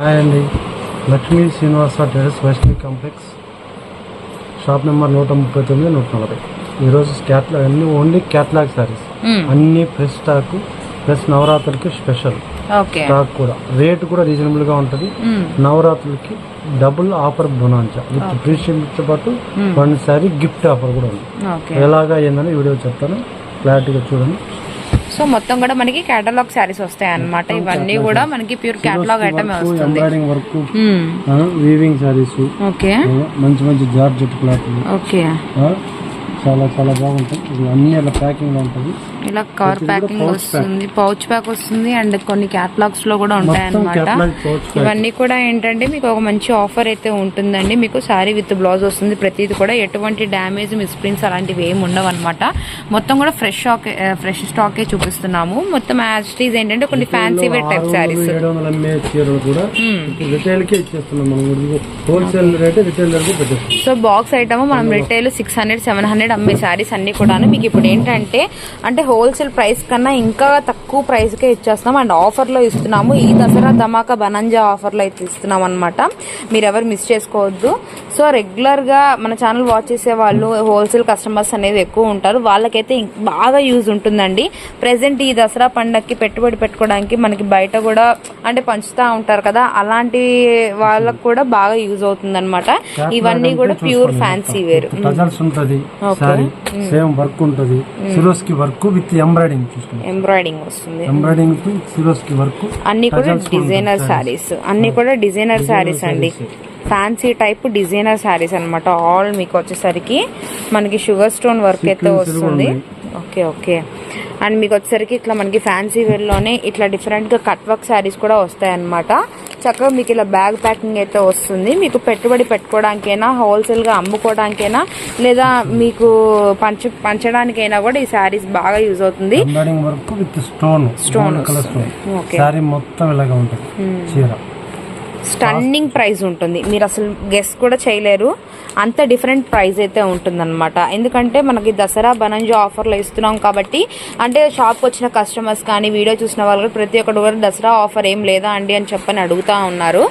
Hi అండి Lakshmi Srinivasa terrace Vaishnavi complex. Shop number నూట ముప్పై తొమ్మిది నూట నలభై. ఈరోజు క్యాట్లాగ్ అన్ని ఓన్లీ క్యాట్లాగ్ సారీస్ అన్ని ఫ్రెష్ స్టాక్ ప్లస్ నవరాత్రులకి స్పెషల్. స్టాక్ కూడా. రేట్ కూడా రీజనబుల్గా ఉంటుంది నవరాత్రులకి double offer bonanza with free షిప్తో పాటు వన్ సారీ గిఫ్ట్ ఆఫర్ కూడా ఉంది. ఎలాగా ఏందని వీడియో చెప్తాను. క్లారిటీగా చూడండి. సో మొత్తం కూడా మనకి కేటలాగ్ శారీస్ వస్తాయి అన్నమాట ఇవన్నీ కూడా మనకి ప్యూర్ కేటలాగ్ ఐటమ్ వస్తుంది. వీవింగ్ సారీస్ ఓకే మంచి మంచి జార్జెట్ క్లాత్ ఓకే చాలా చాలా బాగుంటాయి. ఇది అన్ని అలా ఉంటుంది. ఇలా కవర్ ప్యాకింగ్ వస్తుంది పౌచ్ ప్యాక్ వస్తుంది అండ్ కొన్ని క్యాటలాగ్స్లో కూడా ఉంటాయి మొత్తం అన్నమాట క్యాట్లాగ్ పౌచ్ ఇవన్నీ కూడా ఏంటంటే మీకు ఒక మంచి ఆఫర్ అయితే ఉంటుందండి. మీకు సారీ విత్ బ్లౌజ్ వస్తుంది. ప్రతిది కూడా ఎటువంటి డ్యామేజ్ మిస్ప్రింట్స్ అలాంటివి ఏమి ఉండవు అనమాట మొత్తం కూడా ఫ్రెష్ స్టాక్ ఫ్రెష్ స్టాకే చూపిస్తున్నాము. మొత్తం యాజ్టీస్ ఏంటంటే కొన్ని ఫ్యాన్సీ వేర్ టైప్ పెట్టేస్తున్నాం. సో బాక్స్ ఐటమ్ మనం retail six hundred seven hundred అమ్మే శారీస్ అన్ని కూడాను. మీకు ఇప్పుడు ఏంటంటే అంటే హోల్సేల్ ప్రైస్ కన్నా ఇంకా తక్కువ ప్రైస్కే ఇచ్చేస్తున్నాం. అండ్ ఆఫర్లో ఇస్తున్నాము. ఈ దసరా ధమాకా బనంజా ఆఫర్లో అయితే ఇస్తున్నాం అనమాట మీరు ఎవరు మిస్ చేసుకోవద్దు. సో రెగ్యులర్గా మన ఛానల్ వాచ్ చేసే వాళ్ళు హోల్సేల్ కస్టమర్స్ అనేది ఎక్కువ ఉంటారు. వాళ్ళకైతే బాగా యూజ్ ఉంటుందండి. ప్రెసెంట్ ఈ దసరా పండగకి పెట్టుబడి పెట్టుకోవడానికి మనకి బయట కూడా అంటే పంచుతూ ఉంటారు కదా అలాంటి వాళ్ళకు కూడా బాగా యూజ్ అవుతుంది అనమాట ఇవన్నీ కూడా ప్యూర్ ఫ్యాన్సీ వేరు. టజల్స్ ఉంటది సేమ్ వర్క్ ఉంటది. Swarovski work with embroidering embroidering వస్తుంది. ఎంబ్రాయిడింగ్ సిరోస్కి వర్క్ అన్ని కూడా డిజైనర్ శారీస్. అన్ని కూడా డిజైనర్ శారీస్ అండి. ఫ్యాన్సీ టైప్ డిజైనర్ శారీస్ అన్నమాట. ఆల్ మీకు వచ్చేసరికి మనకి షుగర్ స్టోన్ వర్క్ అయితే వస్తుంది. ఓకే ఓకే అండ్ మీకు వచ్చేసరికి ఇట్లా మనకి ఫ్యాన్సీ వేర్లోనే ఇట్లా డిఫరెంట్గా కట్ వర్క్ శారీస్ కూడా వస్తాయి అన్నమాట చక్కగా మీకు ఇలా బ్యాగ్ ప్యాకింగ్ అయితే వస్తుంది. మీకు పెట్టుబడి పెట్టుకోవడానికైనా హోల్సేల్గా అమ్ముకోవడానికైనా లేదా మీకు పంచ పంచడానికైనా కూడా ఈ శారీస్ బాగా యూజ్ అవుతుంది. స్టోన్ స్టోన్ ఓకే మొత్తం ఇలాగా ఉంటుంది. చీర. స్టన్నింగ్ ప్రైస్ ఉంటుంది. మీరు అసలు గెస్ కూడా చేయలేరు. అంత డిఫరెంట్ ప్రైస్ అయితే ఉంటుందన్నమాట. ఎందుకంటే మనకి దసరా బనంజా ఆఫర్లో ఇస్తున్నాం కాబట్టి అంటే షాప్కి వచ్చిన కస్టమర్స్ కానీ వీడియో చూసిన వాళ్ళు కూడా ప్రతి ఒక్కరు కూడా దసరా ఆఫర్ ఏం లేదా అండి అని చెప్పని అడుగుతా ఉన్నారు.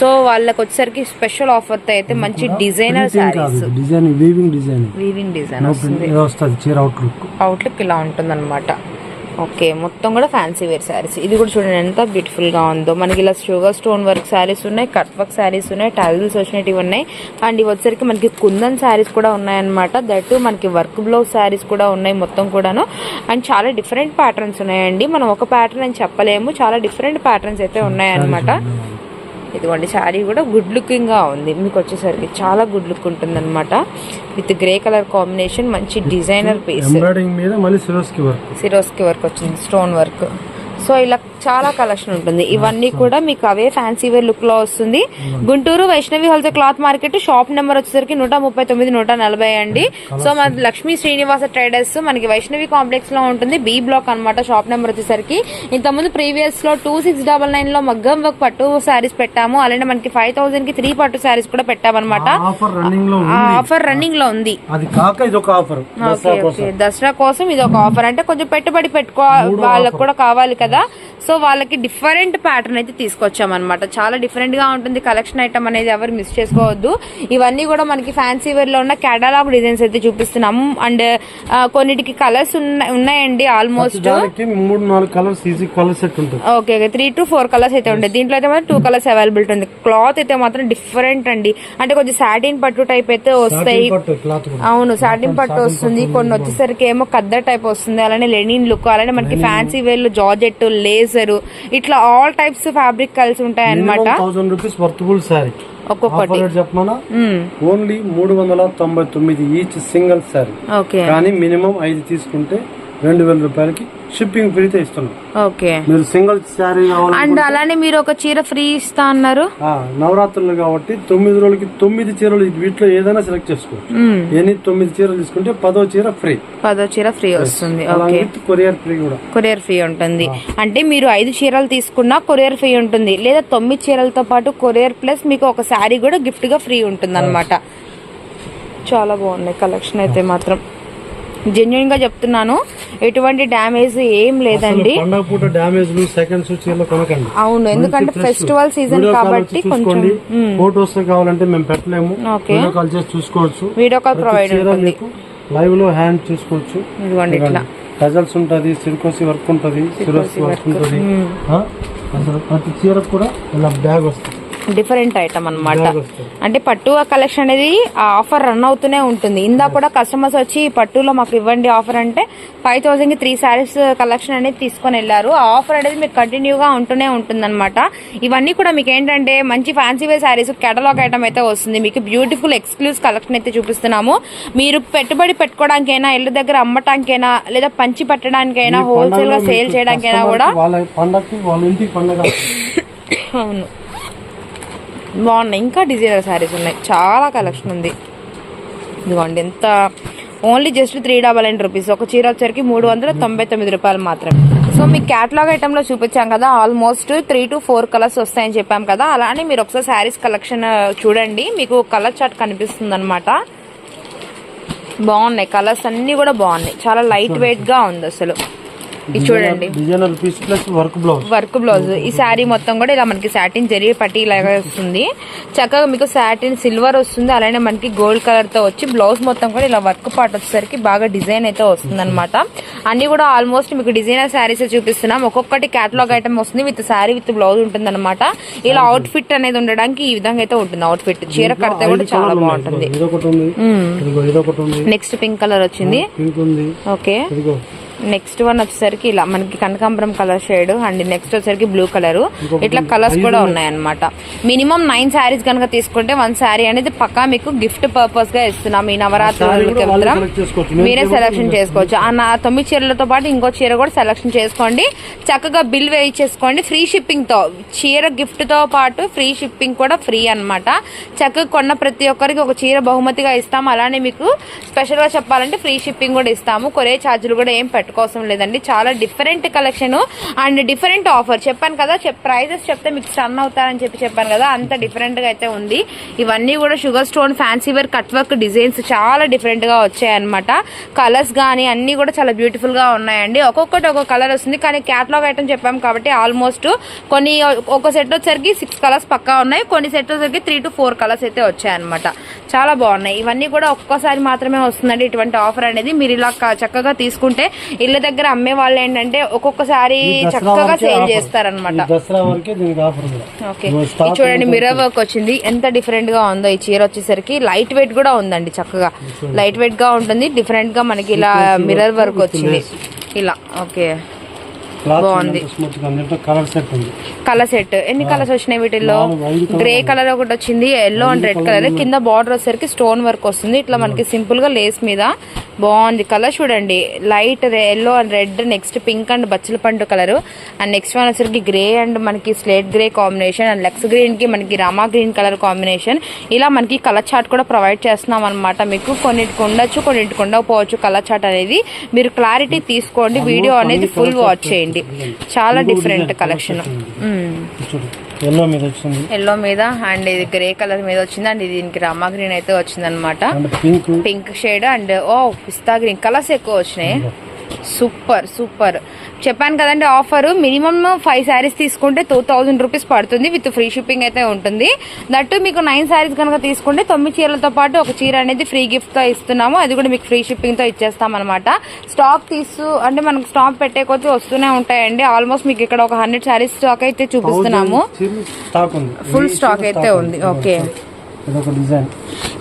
సో వాళ్ళకి వచ్చేసరికి స్పెషల్ ఆఫర్తో అయితే మంచి designer saris design weaving design weaving design వస్తుంది. అవుట్లుక్ ఇలా ఉంటుందన్నమాట. ఓకే మొత్తం కూడా ఫ్యాన్సీ వేర్ శారీస్ ఇది కూడా చూడండి ఎంత బ్యూటిఫుల్గా ఉందో. మనకి ఇలా షుగర్ స్టోన్ వర్క్ శారీస్ ఉన్నాయి కట్ వర్క్ శారీస్ ఉన్నాయి టైల్స్ వచ్చినవి ఉన్నాయి. అండ్ ఇవి వచ్చరికి మనకి కుందన్ శారీస్ కూడా ఉన్నాయన్నమాట. దట్ మనకి వర్క్ బ్లౌజ్ శారీస్ కూడా ఉన్నాయి మొత్తం కూడాను. అండ్ చాలా డిఫరెంట్ ప్యాటర్న్స్ ఉన్నాయండి. మనం ఒక ప్యాటర్న్ అని చెప్పలేము. చాలా డిఫరెంట్ ప్యాటర్న్స్ అయితే ఉన్నాయన్నమాట. ఇదిగోండి శారీ కూడా గుడ్ లుకింగ్గా ఉంది. మీకు వచ్చేసరికి చాలా గుడ్ లుక్ ఉంటుందన్నమాట. విత్ గ్రే కలర్ కాంబినేషన్ మంచి డిజైనర్ పీస్ సిరోస్కి వర్క్ వచ్చింది స్టోన్ వర్క్ సో ఇలా చాలా కలెక్షన్ ఉంటుంది. ఇవన్నీ కూడా మీకు అవే ఫ్యాన్సీ వేర్ లుక్లో వస్తుంది. Guntur Vaishnavi wholesale cloth market shop number వచ్చేసరికి నూట ముప్పై తొమ్మిది నూట నలభై అండి. సో మన లక్ష్మీ శ్రీనివాస ట్రేడర్స్ మనకి వైష్ణవి కాంప్లెక్స్లో ఉంటుంది. బి బ్లాక్ అన్నమాట షాప్ నెంబర్ వచ్చేసరికి. ఇంతకుముందు ప్రీవియస్లో టూ సిక్స్ డబల్ నైన్లో మగ్గం వర్క్ పట్టు శారీస్ పెట్టాము. అలానే మనకి ఫైవ్ థౌసండ్కి త్రీ పట్టు శారీస్ కూడా పెట్టామన్నమాట. ఆఫర్ రన్నింగ్లో ఆ ఆఫర్ రన్నింగ్లో ఉంది. దసరా కోసం. ఇది ఒక ఆఫర్ అంటే కొంచెం పెట్టుబడి పెట్టుకో వాళ్ళకి కూడా కావాలి కదా. సో వాళ్ళకి డిఫరెంట్ ప్యాటర్న్ అయితే తీసుకొచ్చాం అనమాట చాలా డిఫరెంట్గా ఉంటుంది కలెక్షన్ ఐటమ్ అనేది ఎవరు మిస్ చేసుకోవద్దు. ఇవన్నీ కూడా మనకి ఫ్యాన్సీ వేర్లో ఉన్న కేటలాగ్ డిజైన్స్ అయితే చూపిస్తున్నాము అండ్ కొన్నిటికి కలర్స్ ఉన్నాయండి ఆల్మోస్ట్ మూడు నాలుగు colours easy okay three to four colours అయితే ఉంటాయి. దీంట్లో అయితే మాత్రం టూ కలర్స్ అవైలబిలిటీ ఉంది. క్లాత్ అయితే మాత్రం డిఫరెంట్ అండి. అంటే కొంచెం సాటిన్ పట్టు టైప్ అయితే వస్తాయి. అవును సాటిన్ పట్టు వస్తుంది. కొన్ని వచ్చేసరికి ఏమో కద్దర్ టైప్ వస్తుంది. అలానే లెనిన్ లుక్ అలానే మనకి ఫ్యాన్సీ వేర్లో జార్జెట్ లేజర్ ఇట్లా ఆల్ టైప్స్ ఫ్యాబ్రిక్ కలిసి ఉంటాయి అనమాట థౌసండ్ రూపీస్ వర్తబుల్ సారీ ఒక్కొక్కటి. ఆఫర్ రేట్ చెప్పమన్నా? ఓన్లీ మూడు వందల తొంభై తొమ్మిది ఈచ్ సింగిల్ సారీ ఓకే కానీ మినిమం ఐదు తీసుకుంటే రెండు వేల రూపాయలకి షిప్పింగ్ ఫ్రీతో ఇస్తున్నాం. ఓకే. మీరు సింగిల్ శారీ అండ్ అలానే మీరు ఒక చీర ఫ్రీ ఇస్తా అన్నారు. నవరాత్రులు కాబట్టి తొమ్మిది రోజులకి తొమ్మిది చీరలు వీటిలో ఏదైనా సెలెక్ట్ చేసుకోవచ్చు. ఎన్ని తొమ్మిది చీరలు తీసుకుంటే పదో చీర ఫ్రీ పదో చీర ఫ్రీ వస్తుంది. ఓకే. కొరియర్ ఫ్రీ కూడా. కొరియర్ ఫీ ఉంటుంది. అంటే మీరు ఐదు చీరలు తీసుకున్నా కొరియర్ ఫీ ఉంటుంది. లేదా తొమ్మిది చీరలతో పాటు కొరియర్ ప్లస్ మీకు ఒక శారీ కూడా గిఫ్ట్గా ఫ్రీ ఉంటుంది అనమాట చాలా బాగున్నాయి. కలెక్షన్ అయితే మాత్రం. జెన్యున్గా చెప్తున్నాను. ఎటువంటి డ్యామేజ్ ఏం లేదండి. అవును ఎందుకంటే. ఫెస్టివల్ సీజన్ కాబట్టి కొంచెం ఫోటోస్ కావాలంటే మేము పెట్టలేము. వీడియో కాల్ చేసి చూసుకోవచ్చు. వీడియో కాల్ ప్రొవైడ్ ఉంటుంది. లైవ్లో హ్యాండ్ చూసుకోవచ్చు. ఇదిగోండి ఇట్లా. గజల్స్ ఉంటది సిరికోసి వర్క్ ఉంటది సిరోసి వర్క్ ఉంటది? అసలు ప్రతి చీరకు కూడా ఇలా బ్యాగ్ వస్తుంది. డిఫరెంట్ ఐటమ్ వస్తుంది. అంటే పట్టు కలెక్షన్ అనేది ఆ ఆఫర్ రన్ అవుతూనే ఉంటుంది. ఇందా కూడా కస్టమర్స్ వచ్చి పట్టులో మాకు ఇవ్వండి ఆఫర్ అంటే ఫైవ్ థౌసండ్కి త్రీ శారీస్ కలెక్షన్ అనేది తీసుకొని వెళ్ళారు. ఆ ఆఫర్ అనేది మీకు కంటిన్యూగా ఉంటూనే ఉంటుంది ఇవన్నీ కూడా మీకు ఏంటంటే మంచి fancy wear saris catalogue item అయితే వస్తుంది. మీకు బ్యూటిఫుల్ ఎక్స్క్లూజివ్ కలెక్షన్ అయితే చూపిస్తున్నాము. మీరు పెట్టుబడి పెట్టుకోవడానికైనా ఇళ్ళ దగ్గర అమ్మటానికైనా లేదా పంచి పెట్టడానికైనా హోల్సేల్గా సేల్ చేయడానికైనా కూడా అవును. బాగున్నాయి. ఇంకా డిజైనర్ శారీస్ ఉన్నాయి. చాలా కలెక్షన్ ఉంది. ఇదిగోండి ఎంత? Only just three double nine rupees ఒక చీర వచ్చరికి మూడు వందల తొంభై తొమ్మిది రూపాయలు మాత్రమే. సో మీకు క్యాటలాగ్ ఐటెంలో చూపించాం కదా almost three to four colours వస్తాయని చెప్పాం కదా. అలానే మీరు ఒకసారి శారీస్ కలెక్షన్ చూడండి. మీకు కలర్ చార్ట్ కనిపిస్తుంది అనమాట బాగున్నాయి. కలర్స్ అన్నీ కూడా బాగున్నాయి. చాలా లైట్ వెయిట్గా ఉంది అసలు. ఇది చూడండి. Designer piece plus work blouse work blouse ఈ శారీ మొత్తం కూడా ఇలా మనకి సాటిన్ జరీ పట్టి లాగా వస్తుంది. చక్కగా మీకు సాటిన్ సిల్వర్ వస్తుంది. అలానే మనకి గోల్డ్ కలర్తో వచ్చి బ్లౌజ్ మొత్తం కూడా ఇలా వర్క్ పార్ట్ వచ్చేసరికి బాగా డిజైన్ అయితే వస్తుంది అనమాట అన్ని కూడా ఆల్మోస్ట్ మీకు డిజైనర్ శారీస్ చూపిస్తున్నాం. ఒక్కొక్కటి కేటలాగ్ ఐటమ్ వస్తుంది. విత్ శారీ విత్ బ్లౌజ్ ఉంటుంది అనమాట ఇలా అవుట్ ఫిట్ అనేది ఉండడానికి ఈ విధంగా అయితే ఉంటుంది అవుట్ ఫిట్ చీర కడితే కూడా చాలా బాగుంటుంది. నెక్స్ట్ పింక్ కలర్ వచ్చింది. ఓకే నెక్స్ట్ వన్ వచ్చేసరికి ఇలా మనకి కనకాంబరం కలర్ షేడ్ అండ్ నెక్స్ట్ వచ్చేసరికి బ్లూ కలర్ ఇట్లా కలర్స్ కూడా ఉన్నాయన్నమాట. మినిమం నైన్ శారీస్ కనుక తీసుకుంటే వన్ శారీ అనేది పక్కా మీకు గిఫ్ట్ పర్పస్గా ఇస్తున్నాం. ఈ నవరాత్రులకి. మేము మీరే సెలెక్షన్ చేసుకోవచ్చు. ఆ తొమ్మిది చీరలతో పాటు ఇంకో చీర కూడా సెలెక్షన్ చేసుకోండి. చక్కగా బిల్ వేయించేసుకోండి ఫ్రీ షిప్పింగ్తో చీర గిఫ్ట్తో పాటు ఫ్రీ షిప్పింగ్ కూడా ఫ్రీ అన్నమాట. చక్కగా కొన్న ప్రతి ఒక్కరికి ఒక చీర బహుమతిగా ఇస్తాము అలానే మీకు స్పెషల్గా చెప్పాలంటే ఫ్రీ షిప్పింగ్ కూడా ఇస్తాము. కొరే ఛార్జీలు కూడా ఏం కోసం లేదండి. చాలా different collection and different offer. చెప్పాను కదా ప్రైజెస్ చెప్తే మీకు స్టన్ అవుతారని చెప్పి చెప్పాను కదా అంత డిఫరెంట్గా అయితే ఉంది. ఇవన్నీ కూడా sugar stone fancy wear cut work designs చాలా డిఫరెంట్గా వచ్చాయన్నమాట. కలర్స్ కానీ అన్ని కూడా చాలా బ్యూటిఫుల్గా ఉన్నాయండి. ఒక్కొక్కటి ఒక్కొక్క కలర్ వస్తుంది కానీ క్యాట్లాగ్ ఐటమ్ చెప్పాం కాబట్టి ఆల్మోస్ట్ కొన్ని ఒక సెట్ వచ్చరికి సిక్స్ కలర్స్ పక్కా ఉన్నాయి. కొన్ని సెట్ వచ్చరికి త్రీ టు ఫోర్ కలర్స్ అయితే వచ్చాయన్నమాట. చాలా బాగున్నాయి. ఇవన్నీ కూడా ఒక్కోసారి మాత్రమే వస్తుందండి. ఇటువంటి ఆఫర్ అనేది మీరు ఇలా చక్కగా తీసుకుంటే ఇళ్ళ దగ్గర అమ్మే వాళ్ళు ఏంటంటే ఒక్కొక్కసారి చక్కగా సేల్. చేస్తారనమాట ఇది stock చూడండి. మిర్రర్ వర్క్ వచ్చింది. ఎంత డిఫరెంట్గా ఉందో ఈ చీర వచ్చేసరికి. లైట్ వెయిట్ కూడా ఉందండి చక్కగా. లైట్ వెయిట్గా ఉంటుంది. డిఫరెంట్గా మనకి ఇలా మిర్రర్ వర్క్ వచ్చింది. ఇలా ఓకే. బాగుంది. కలర్ సెట్ ఎన్ని కలర్స్ వచ్చినాయి వీటిల్లో? గ్రే కలర్ ఒకటి వచ్చింది ఎల్లో అండ్ రెడ్ కలర్ కింద బార్డర్ వచ్చేసరికి స్టోన్ వర్క్ వస్తుంది. ఇట్లా మనకి సింపుల్గా లేస్ మీద బాగుంది కలర్ చూడండి. Light yellow and red next pink and బచ్చల పండు కలర్. అండ్ నెక్స్ట్ వన్ వచ్చేసరికి గ్రే అండ్ మనకి స్లేట్ గ్రే కాంబినేషన్ అండ్ లెక్స్ గ్రీన్కి మనకి రామా గ్రీన్ కలర్ కాంబినేషన్ ఇలా మనకి కలర్ చార్ట్ కూడా ప్రొవైడ్ చేస్తున్నాం అనమాట మీకు కొన్నిటికి ఉండొచ్చు కొన్నిటికి ఉండకపోవచ్చు కలర్ చార్ట్ అనేది. మీరు క్లారిటీ తీసుకోండి వీడియో అనేది ఫుల్ వాచ్ చేయండి. చాలా డిఫరెంట్ కలెక్షన్ చూడు. ఎల్లో మీద వచ్చింది. ఎల్లో మీద అండ్ ఇది గ్రే కలర్ మీద వచ్చింది. అండ్ దీనికి రామా గ్రీన్ అయితే వచ్చింది అనమాట పింక్. షేడ్ అండ్ ఓ పిస్తా గ్రీన్. కలర్స్ ఎక్కువ వచ్చినాయి. Super super. చెప్పాను కదండి ఆఫర్ మినిమం ఫైవ్ శారీస్ తీసుకుంటే టూ థౌజండ్ రూపీస్ పడుతుంది విత్ ఫ్రీ షిప్పింగ్ అయితే ఉంటుంది. దట్టు మీకు నైన్ శారీస్ కనుక తీసుకుంటే తొమ్మిది చీరలతో పాటు ఒక చీర అనేది ఫ్రీ గిఫ్ట్తో ఇస్తున్నాము. అది కూడా మీకు ఫ్రీ షిప్పింగ్తో ఇచ్చేస్తాం అనమాట స్టాక్ తీసు అంటే మనకు స్టాక్ పెట్టే కొద్దీ వస్తూనే ఉంటాయండి. ఆల్మోస్ట్ మీకు ఇక్కడ ఒక హండ్రెడ్ శారీస్ స్టాక్ అయితే చూపిస్తున్నాము. ఫుల్ స్టాక్ అయితే ఉంది. ఓకే ఇదొక డిజైన్.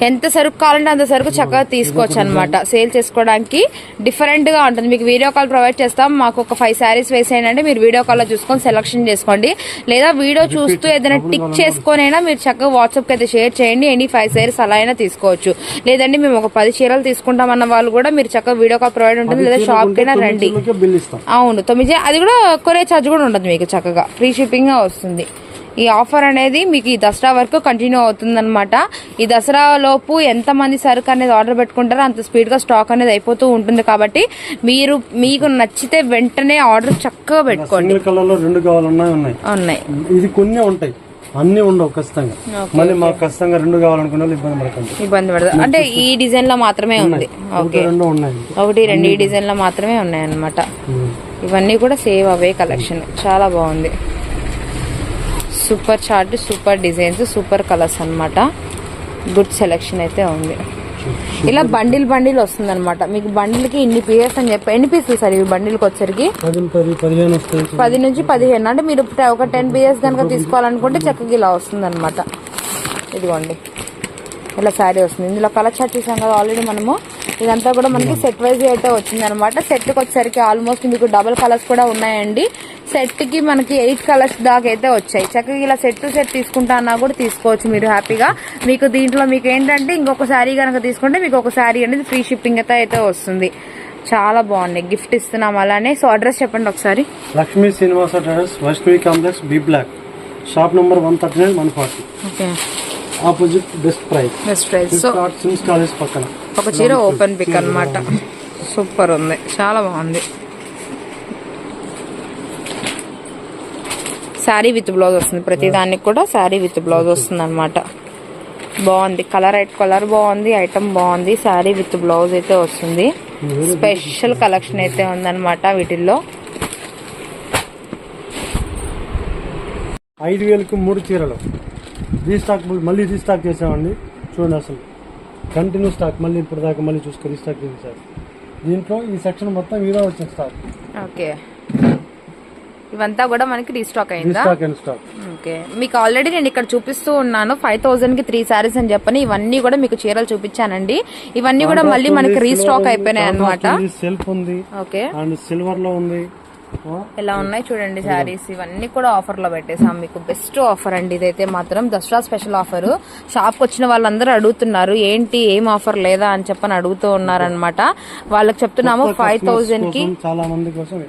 ఎంత సరుకు కావాలంటే అంత సరుకు చక్కగా తీసుకోవచ్చు అనమాట సేల్ చేసుకోవడానికి డిఫరెంట్గా ఉంటుంది. మీకు వీడియో కాల్ ప్రొవైడ్ చేస్తాం. మాకు ఒక ఫైవ్ శారీస్ వేసేయండి. మీరు వీడియో కాల్లో చూసుకొని సెలెక్షన్ చేసుకోండి. లేదా వీడియో చూస్తూ ఏదైనా టిక్ చేసుకొని అయినా మీరు చక్కగా వాట్సాప్కి అయితే షేర్ చేయండి. ఎనీ ఫైవ్ శారీస్ అలా అయినా తీసుకోవచ్చు. లేదంటే మేము ఒక పది చీరలు తీసుకుంటామన్న వాళ్ళు కూడా మీరు చక్కగా వీడియో కాల్ ప్రొవైడ్ ఉంటుంది. లేదా షాప్ కైనా రండి. అవును తొమ్మిది అది కూడా కొరే ఛార్జ్ కూడా ఉండదు మీకు చక్కగా. ఫ్రీ షిప్పింగ్ వస్తుంది. ఈ ఆఫర్ అనేది మీకు ఈ దసరా వరకు కంటిన్యూ అవుతుందన్నమాట. ఈ దసరా లోపు ఎంత మంది సరుకు అనేది ఆర్డర్ పెట్టుకుంటారో అంత స్పీడ్గా స్టాక్ అనేది అయిపోతూ ఉంటుంది కాబట్టి మీరు మీకు నచ్చితే వెంటనే ఆర్డర్ చక్కగా పెట్టుకోండి. సింగిల్ కలర్లో రెండు కావాలన్నా ఉన్నాయి. ఉన్నాయి. ఇది కొన్ని ఉంటాయి. అన్ని ఉండవు ఖచ్చితంగా. మళ్ళీ మాకు ఖచ్చితంగా రెండు కావాలనుకున్న ఇబ్బంది పడకండి. ఇబ్బంది పడదు. అంటే ఈ డిజైన్లో మాత్రమే ఉంది. ఒకటి ఓకే. రెండు ఉన్నాయి. ఒకటి రెండు ఈ డిజైన్లో మాత్రమే ఉన్నాయి అన్నమాట. ఇవన్నీ కూడా సేవ్ అవే కలెక్షన్. చాలా బాగుంది. Super chart super designs super colours అన్నమాట. గుడ్ సెలెక్షన్ అయితే ఉంది. ఇలా బండిల్ బండిల్ వస్తుంది అనమాట మీకు బండిల్కి ఇన్ని పీసెస్ అని చెప్పి ఎన్ని పీసులు సార్ ఇవి బండిల్కి వచ్చరికి పది నుంచి పదిహేను. అంటే మీరు ఒక టెన్ పీసెస్ కనుక తీసుకోవాలనుకుంటే చక్కగా ఇలా వస్తుంది అనమాట ఇదిగోండి. ఇలా శారీ వస్తుంది. ఇందులో కలర్ చార్ట్ చూసాం కదా ఆల్రెడీ మనము. ఇదంతా కూడా మనకి సెట్ వైజ్ అయితే వచ్చింది అనమాట సెట్కి వచ్చేసరికి ఆల్మోస్ట్ మీకు డబుల్ కలర్స్ కూడా ఉన్నాయండి. సెట్కి మనకి ఎయిట్ కలర్స్ దాకా అయితే వచ్చాయి. చక్కగా ఇలా సెట్ టు సెట్ తీసుకుంటా అన్నా కూడా తీసుకోవచ్చు మీరు హ్యాపీగా. మీకు దీంట్లో మీకు ఏంటంటే ఇంకొక శారీ కనుక తీసుకుంటే మీకు ఒక శారీ అనేది ఫ్రీ షిప్పింగ్ అయితే అయితే వస్తుంది. చాలా బాగున్నాయి. గిఫ్ట్ ఇస్తున్నాం అలానే. సో అడ్రస్ చెప్పండి ఒకసారి. Lakshmi Srinivasa terrace Vaishnavi complex B block. Shop number one thirty nine one forty okay opposite best price best price so SIMS college పక్కన. ఒక చీర ఓపెన్ పిక్ అన్నమాట. సూపర్ ఉంది. చాలా బాగుంది. శారీ విత్ బ్లౌజ్ వస్తుంది. ప్రతి దానికి కూడా శారీ విత్ బ్లౌజ్ వస్తుంది అనమాట బాగుంది కలర్ కలర్ బాగుంది. ఐటమ్ బాగుంది. శారీ విత్ బ్లౌజ్ అయితే వస్తుంది. స్పెషల్ కలెక్షన్ అయితే ఉందన్నమాట వీటిల్లో. ఐదు వేలకు మూడు చీరలు. రీస్టాక్ మళ్ళీ రీస్టాక్ చేసామండి. చూడండి అసలు. కంటిన్యూ స్టాక్ మళ్ళీ ఇప్పుడు దాకా మళ్ళీ చూసుకొని రీస్టాక్ చేశారు దీంట్లో ఈ సెక్షన్ మొత్తం ఇదే వచ్చిన స్టాక్ ఓకే. ఇవంతా కూడా మనకి రీస్టాక్ అయిందా? Stock okay. మీకు ఆల్రెడీ నేను ఇక్కడ చూపిస్తూ ఉన్నాను. ఫైవ్ థౌసండ్కి త్రీ సారీస్ అని చెప్పని ఇవన్నీ కూడా మీకు చీరలు చూపించానండి. ఇవన్నీ కూడా మళ్ళీ మనకి రీస్టాక్ అయిపోయినాయి అనమాట సెల్ఫ్ ఉంది ఓకే. అండ్ సిల్వర్లో ఉంది. ఎలా ఉన్నాయి చూడండి శారీస్? ఇవన్నీ కూడా ఆఫర్లో పెట్టేసాం మీకు బెస్ట్ ఆఫర్ అండి ఇదైతే మాత్రం. దసరా స్పెషల్ ఆఫర్ షాప్కి వచ్చిన వాళ్ళందరూ అడుగుతున్నారు ఏంటి? ఏం ఆఫర్ లేదా? అని చెప్పని అడుగుతూ ఉన్నారనమాట వాళ్ళకి చెప్తున్నాము ఫైవ్ థౌజండ్కి కోసం చాలా మంది కోసం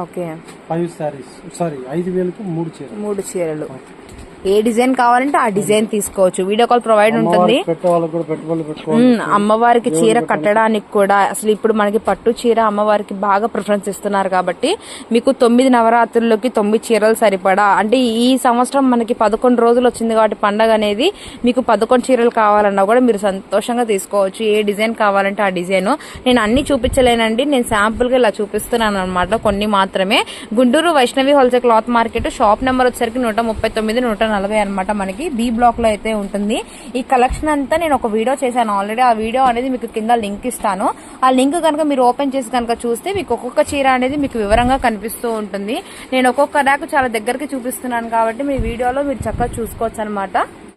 ఓకే. ఫైవ్ సారీస్ సారీ ఐదు వేలకు మూడు చీరలు. మూడు చీరలు. ఏ డిజైన్ కావాలంటే ఆ డిజైన్ తీసుకోవచ్చు. వీడియో కాల్ ప్రొవైడ్ ఉంటుంది. అమ్మవారికి చీర కట్టడానికి కూడా అసలు ఇప్పుడు మనకి పట్టు చీర అమ్మవారికి బాగా ప్రిఫరెన్స్ ఇస్తున్నారు కాబట్టి మీకు తొమ్మిది నవరాత్రుల్లోకి తొమ్మిది చీరలు సరిపడా. అంటే ఈ సంవత్సరం మనకి పదకొండు రోజులు వచ్చింది కాబట్టి పండగ అనేది మీకు పదకొండు చీరలు కావాలన్నా కూడా మీరు సంతోషంగా తీసుకోవచ్చు. ఏ డిజైన్ కావాలంటే ఆ డిజైన్. నేను అన్ని చూపించలేనండి. నేను శాంపుల్గా ఇలా చూపిస్తున్నాను అనమాట కొన్ని మాత్రమే. Guntur Vaishnavi wholesale cloth market shop number వచ్చేసరికి నూట ముప్పై తొమ్మిది నూట నలభై అనమాట మనకి. బి బ్లాక్లో అయితే ఉంటుంది. ఈ కలెక్షన్ అంతా నేను ఒక వీడియో చేశాను ఆల్రెడీ ఆ వీడియో అనేది మీకు కింద లింక్ ఇస్తాను. ఆ లింక్ కనుక మీరు ఓపెన్ చేసి కనుక చూస్తే మీకు ఒక్కొక్క చీర అనేది మీకు వివరంగా కనిపిస్తూ ఉంటుంది. నేను ఒక్కొక్క ర్యాక్ చాలా దగ్గరికి చూపిస్తున్నాను కాబట్టి మీ వీడియోలో మీరు చక్కగా చూసుకోవచ్చు అనమాట